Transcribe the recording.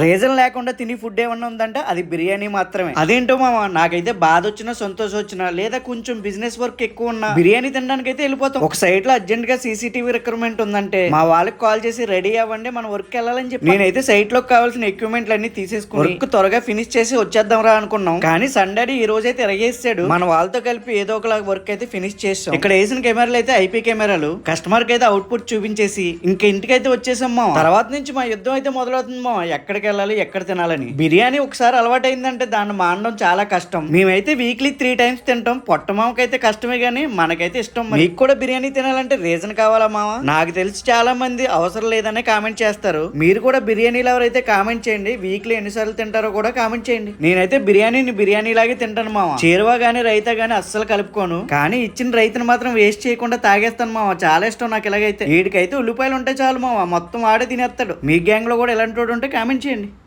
Reason లేకుండా తిని food ఏమన్నా ఉందంటే అది బిర్యానీ మాత్రమే. అదేంటో మామ నాకైతే బాధ వచ్చినా సంతోషం వచ్చినా లేదా కొంచెం బిజినెస్ వర్క్ ఎక్కువ ఉన్నా బిర్యానీ తినడానికి అయితే వెళ్ళిపోతాం. ఒక సైడ్లో అర్జెంట్గా సీసీటీవీ రిక్రూట్మెంట్ ఉందంటే మా వాళ్ళకి కాల్ చేసి రెడీ అవ్వండి మన వర్క్ వెళ్ళాలని చెప్పి. నేనైతే సైట్లో కావాల్సిన ఎక్విప్మెంట్లు అన్ని తీసేసుకుని వర్క్ త్వరగా ఫినిష్ చేసి వచ్చేద్దాం రా అనుకున్నాం. కానీ సండే ఈ రోజు అయితే తిరగేసాడు మన వాళ్ళతో కలిపి ఏదో ఒకలా వర్క్ అయితే ఫినిష్ చేసాం. ఇక్కడ వేసిన కెమెరాలు అయితే ఐపీ కెమెరాలు. కస్టమర్కి అయితే అవుట్పుట్ చూపించేసి ఇంకా ఇంటికైతే వచ్చేసాం తర్వాత నుంచి మా యుద్ధం అయితే మొదలవుతుంది మా ఎక్కడికి వెళ్ళాలి ఎక్కడ తినాలని. బిర్యానీ ఒకసారి అలవాటు అయిందంటే దాన్ని మానడం చాలా కష్టం. మేమైతే వీక్లీ త్రీ టైమ్స్ తింటాం. పొట్టమామకైతే కష్టమే గానీ మనకైతే ఇష్టం. మీకు కూడా బిర్యానీ తినాలంటే రీజన్ కావాలా మామ నాకు తెలిసి చాలా మంది అవసరం లేదనే కామెంట్ చేస్తారు. మీరు కూడా బిర్యానీలు ఎవరైతే కామెంట్ చేయండి. వీక్లీ ఎన్నిసార్లు తింటారో కూడా కామెంట్ చేయండి. నేనైతే బిర్యానీని బిర్యానీ లాగే తింటాను మామ చేరువా గానీ రైతా గానీ అస్సలు కలుపుకోను. కానీ ఇచ్చిన రైతుని మాత్రం వేస్ట్ చేయకుండా తాగేస్తాను మామ చాలా ఇష్టం నాకు ఇలాగైతే. వీడికైతే ఉల్లిపాయలు ఉంటే చాలు మామ మొత్తం ఆడే తినేస్తాడు. మీ గ్యాంగ్లో కూడా ఎలాంటి వాడు ఉంటే కామెంట్ చేయండి. చూడండి